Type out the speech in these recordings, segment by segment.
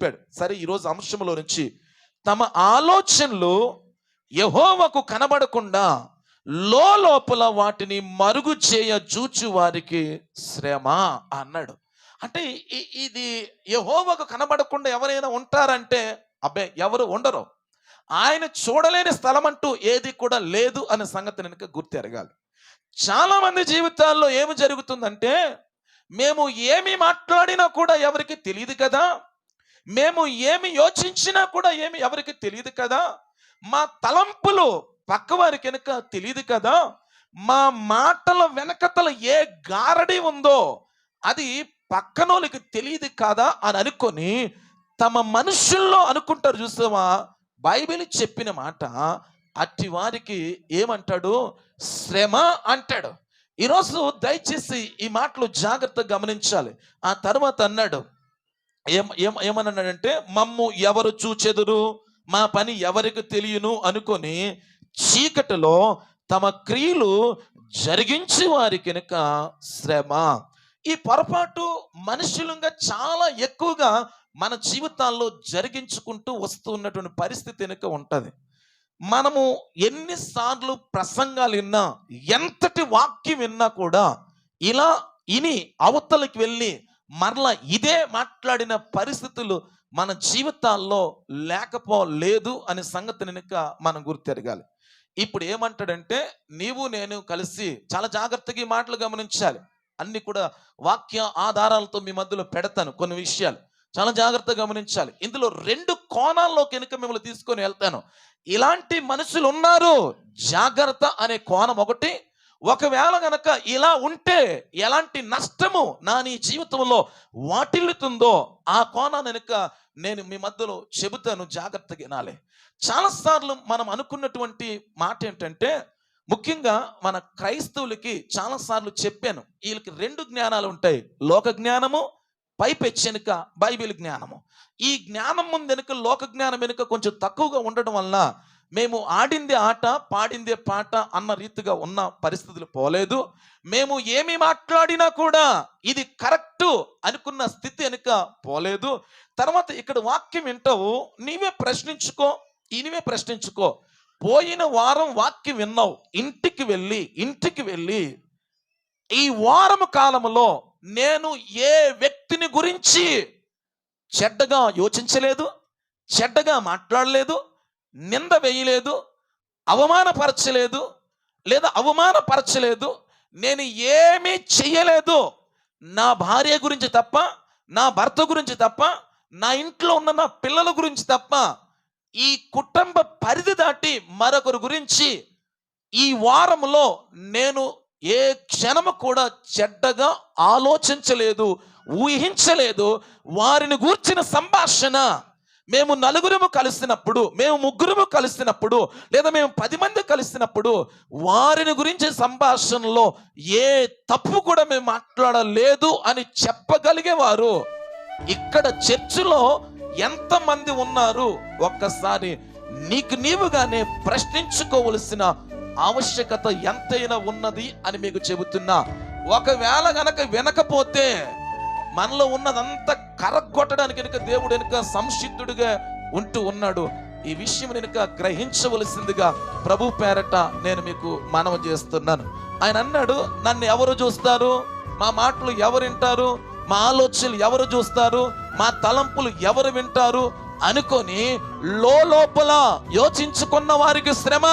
చెప్పాడు. సరే ఈరోజు అంశంలో నుంచి తమ ఆలోచనలు యహోవకు కనబడకుండా లోపల వాటిని మరుగు చేయ జూచు వారికి శ్రమ అన్నాడు. అంటే ఇది యహోవకు కనబడకుండా ఎవరైనా ఉంటారంటే అబ్బే ఎవరు ఉండరు. ఆయన చూడలేని స్థలం అంటూ ఏది కూడా లేదు అనే సంగతి వెనుక గుర్తెరగాలి చాలా మంది జీవితాల్లో ఏమి జరుగుతుందంటే మేము ఏమి మాట్లాడినా కూడా ఎవరికి తెలియదు కదా. మేము ఏమి యోచించినా కూడా ఏమి ఎవరికి తెలియదు కదా? మా తలంపులు పక్కవారికి వెనుక తెలియదు కదా? మా మాటల వెనకతల ఏ గారడి ఉందో అది పక్కనోళ్ళకి తెలియదు కదా అని అనుకొని తమ మనుషుల్లో అనుకుంటారు చూసావా? బైబిల్ చెప్పిన మాట అట్టి వారికి ఏమంటాడు? శ్రమ అంటాడు. ఈరోజు దయచేసి ఈ మాటలు జాగ్రత్తగా గమనించాలి. ఆ తర్వాత అన్నాడు ఏం ఏం ఏమన్నాడంటే మమ్ము ఎవరు చూచెదురు? మా పని ఎవరికి తెలియను? అనుకొని చీకటిలో తమ క్రియలు జరిగించి వారి కనుక శ్రమ. ఈ పొరపాటు మనుషులంగా చాలా ఎక్కువగా మన జీవితాల్లో జరిగించుకుంటూ వస్తున్నటువంటి పరిస్థితి వెనుక ఉంటుంది. మనము ఎన్నిసార్లు ప్రసంగాలు విన్నా ఎంతటి వాక్యం విన్నా కూడా ఇలా ఇని అవతలకి వెళ్ళి మరల ఇదే మాట్లాడిన పరిస్థితులు మన జీవితాల్లో లేకపోలేదు అనే సంగతి వెనుక మనం గుర్తెరగాలి ఇప్పుడు ఏమంటాడంటే నీవు నేను కలిసి చాలా జాగ్రత్తగా ఈ మాటలు గమనించాలి. అన్ని కూడా వాక్య ఆధారాలతో మీ మధ్యలో పెడతాను కొన్ని విషయాలు. చాలా జాగ్రత్తగా గమనించాలి. ఇందులో రెండు కోణాల్లో కనుక మిమ్మల్ని తీసుకొని వెళ్తాను. ఇలాంటి మనుషులు ఉన్నారు జాగ్రత్త అనే కోణం ఒకటి ఒకవేళ గనక ఇలా ఉంటే ఎలాంటి నష్టము నా నీ జీవితంలో వాటిల్లుతుందో ఆ కోణాన్ని వెనుక నేను మీ మధ్యలో చెబుతాను జాగ్రత్తగా వినాలి. చాలాసార్లు మనం అనుకున్నటువంటి మాట ఏంటంటే ముఖ్యంగా మన క్రైస్తవులకి చాలాసార్లు చెప్పాను వీళ్ళకి రెండు జ్ఞానాలు ఉంటాయి. లోక జ్ఞానము పైపెచ్చెనుక బైబిల్ జ్ఞానము. ఈ జ్ఞానం ముందు వెనుక లోక జ్ఞానం వెనుక కొంచెం తక్కువగా ఉండడం వల్ల మేము ఆడిందే ఆట పాడిందే పాట అన్న రీతిగా ఉన్న పరిస్థితులు పోలేదు. మేము ఏమి మాట్లాడినా కూడా ఇది కరెక్టు అనుకున్న స్థితి వెనుక పోలేదు. తర్వాత ఇక్కడ వాక్యం వింటావు నీవే ప్రశ్నించుకో ఈయనవే ప్రశ్నించుకో. పోయిన వారం వాక్యం విన్నావు ఇంటికి వెళ్ళి ఇంటికి వెళ్ళి ఈ వారం కాలంలో నేను ఏ వ్యక్తిని గురించి చెడ్డగా యోచించలేదు చెడ్డగా మాట్లాడలేదు నింద వేయలేదు అవమానపరచలేదు లేదా అవమానపరచలేదు నేను ఏమీ చెయ్యలేదు. నా భార్య గురించి తప్ప నా భర్త గురించి తప్ప నా ఇంట్లో ఉన్న నా పిల్లల గురించి తప్ప ఈ కుటుంబ పరిధి దాటి మరొకరి గురించి ఈ వారంలో నేను ఏ క్షణము కూడా చెడ్డగా ఆలోచించలేదు ఊహించలేదు. వారిని గూర్చిన సంభాషణ మేము నలుగురము కలిసినప్పుడు మేము ముగ్గురము కలిసినప్పుడు లేదా మేము పది మంది కలిసినప్పుడు వారిని గురించి సంభాషణలో ఏ తప్పు కూడా మేము మాట్లాడలేదు అని చెప్పగలిగేవారు. ఇక్కడ చర్చిలో ఎంతమంది ఉన్నారు? ఒక్కసారి నీకు నీవుగానే ప్రశ్నించుకోవలసిన ఆవశ్యకత ఎంతైనా ఉన్నది అని మీకు చెబుతున్నా. ఒకవేళ గనక వినకపోతే మనలో ఉన్నదంతా కరగొట్టడానికి వెనుక దేవుడు వెనుక సంసిద్ధుడిగా ఉంటూ ఉన్నాడు. ఈ విషయం వెనుక గ్రహించవలసిందిగా ప్రభు పేరట నేను మీకు మనవి చేస్తున్నాను. ఆయన అన్నాడు నన్ను ఎవరు చూస్తారు? మా మాటలు ఎవరు వింటారు? మా ఆలోచనలు ఎవరు చూస్తారు? మా తలంపులు ఎవరు వింటారు? అనుకొని లోపల యోచించుకున్న వారికి శ్రమ.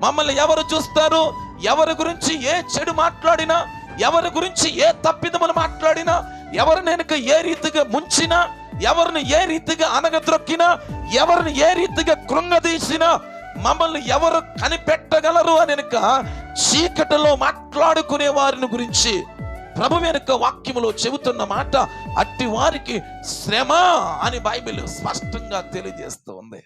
మమ్మల్ని ఎవరు చూస్తారు? ఎవరి గురించి ఏ చెడు మాట్లాడినా ఎవరి గురించి ఏ తప్పిదములు మాట్లాడినా ఎవరిని వెనుక ఏ రీతిగా ముంచినా ఎవరిని ఏ రీతిగా అనగద్రొక్కినా ఎవరిని ఏ రీతిగా కృంగదీసినా మమ్మల్ని ఎవరు కనిపెట్టగలరు అని వెనుక చీకటిలో మాట్లాడుకునే వారిని గురించి ప్రభు వెనుక వాక్యములో చెబుతున్న మాట అట్టి వారికి శ్రమ అని బైబిల్ స్పష్టంగా తెలియజేస్తూ ఉంది